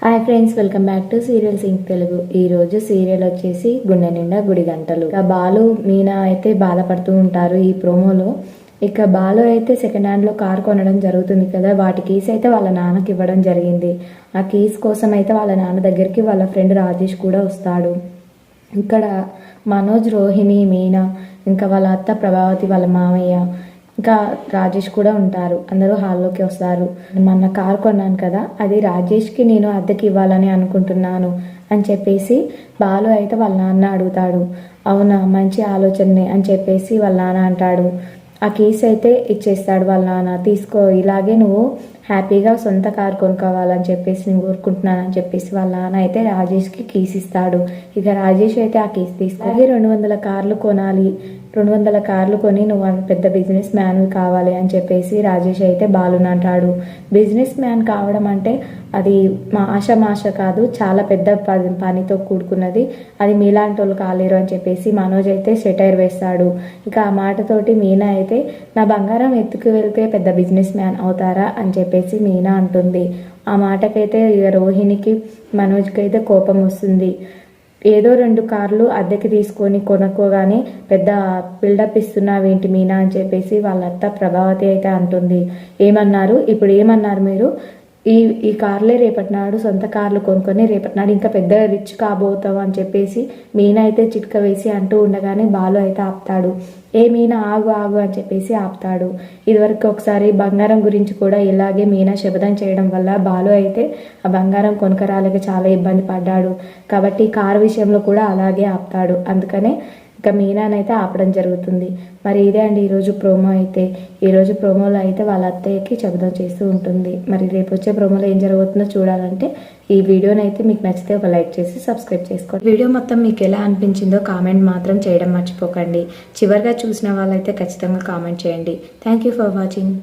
Hi friends welcome back to serial sing Telugu ఈ రోజు serial వచ్చేసి గుండె నిండా గుడి గంటలు. ఇక బాలు మీనా అయితే బాధపడుతూ ఉంటారు ఈ ప్రోమోలో ఇక బాలు అయితే సెకండ్ హ్యాండ్లో కార్ కొనడం జరుగుతుంది కదా వాటి కీస్ అయితే వాళ్ళ నాన్నకి ఇవ్వడం జరిగింది. ఆ కీస్ కోసం అయితే వాళ్ళ నాన్న దగ్గరికి వాళ్ళ ఫ్రెండ్ రాజేష్ కూడా వస్తాడు. ఇక్కడ మనోజ్ రోహిణి మీనా ఇంకా వాళ్ళ అత్త ప్రభావతి వాళ్ళ మామయ్య ఇంకా రాజేష్ కూడా ఉంటారు. అందరూ హాల్లోకి వస్తారు. మొన్న కార్ కొన్నాను కదా అది రాజేష్కి నేను అద్దెకి ఇవ్వాలని అనుకుంటున్నాను అని చెప్పేసి బాలు అయితే వాళ్ళ నాన్న అడుగుతాడు. అవునా మంచి ఆలోచననే అని చెప్పేసి వాళ్ళ నాన్న అంటాడు. ఆ కేసు అయితే ఇచ్చేస్తాడు వాళ్ళ నాన్న. తీసుకో ఇలాగే నువ్వు హ్యాపీగా సొంత కార్ కొనుక్కోవాలని చెప్పేసి నేను కోరుకుంటున్నానని చెప్పేసి వాళ్ళ నాన్న అయితే రాజేష్కి కీస్ ఇస్తాడు. ఇక రాజేష్ అయితే ఆ కేసు తీసుకొని రెండు వందల కార్లు కొనాలి. రెండు వందల కార్లు కొని నువ్వు పెద్ద బిజినెస్ మ్యాన్ కావాలి అని చెప్పేసి రాజేష్ అయితే బాలుని అంటాడు. బిజినెస్ మ్యాన్ కావడం అంటే అది మా ఆశ మాష కాదు చాలా పెద్ద ప- పనితో కూడుకున్నది. అది మీలాంటి వాళ్ళు కాలేరు అని చెప్పేసి మనోజ్ అయితే సెటైర్ వేస్తాడు. ఇక ఆ మాటతోటి మీనా అయితే నా బంగారం ఎత్తుకు వెళ్తే పెద్ద బిజినెస్ మ్యాన్ అవుతారా? అని చెప్పేసి మీనా అంటుంది. ఆ మాటకైతే ఇక రోహిణికి మనోజ్కి అయితే కోపం వస్తుంది. ఏదో రెండు కార్లు అద్దెకి తీసుకొని కొనుక్కోగానే పెద్ద బిల్డప్ ఇస్తున్నావేంటి మీనా అని చెప్పేసి వాళ్ళ అత్త ప్రభావతి అయితే అంటుంది. ఏమన్నారు? ఇప్పుడు ఏమన్నారు మీరు? ఈ ఈ కార్లే రేపటి నాడు సొంత కార్లు కొనుక్కొని రేపటి నాడు ఇంకా పెద్ద రిచ్ కాబోతాం అని చెప్పేసి మీనా అయితే చిట్క వేసి అంటూ ఉండగానే బాలు అయితే ఆపుతాడు. ఏ మీనా ఆగు ఆగు అని చెప్పేసి ఆపుతాడు. ఇదివరకు ఒకసారి బంగారం గురించి కూడా ఇలాగే మీనా శబదం చేయడం వల్ల బాలు అయితే ఆ బంగారం కొనుకరాలకి చాలా ఇబ్బంది పడ్డాడు. కాబట్టి కారు విషయంలో కూడా అలాగే ఆపుతాడు. అందుకనే ఇంకా మీనానైతే ఆపడం జరుగుతుంది. మరి ఇదే అండి ఈరోజు ప్రోమో అయితే. ఈరోజు ప్రోమోలో అయితే వాళ్ళ అత్తయ్యకి శబ్దం చేస్తూ ఉంటుంది. మరి రేపు వచ్చే ప్రోమోలో ఏం జరుగుతుందో చూడాలంటే ఈ వీడియోని అయితే మీకు నచ్చితే ఒక లైక్ చేసి సబ్స్క్రైబ్ చేసుకోండి. వీడియో మొత్తం మీకు ఎలా అనిపించిందో కామెంట్ మాత్రం చేయడం మర్చిపోకండి. చివరిగా చూసిన వాళ్ళైతే ఖచ్చితంగా కామెంట్ చేయండి. Thank you for watching.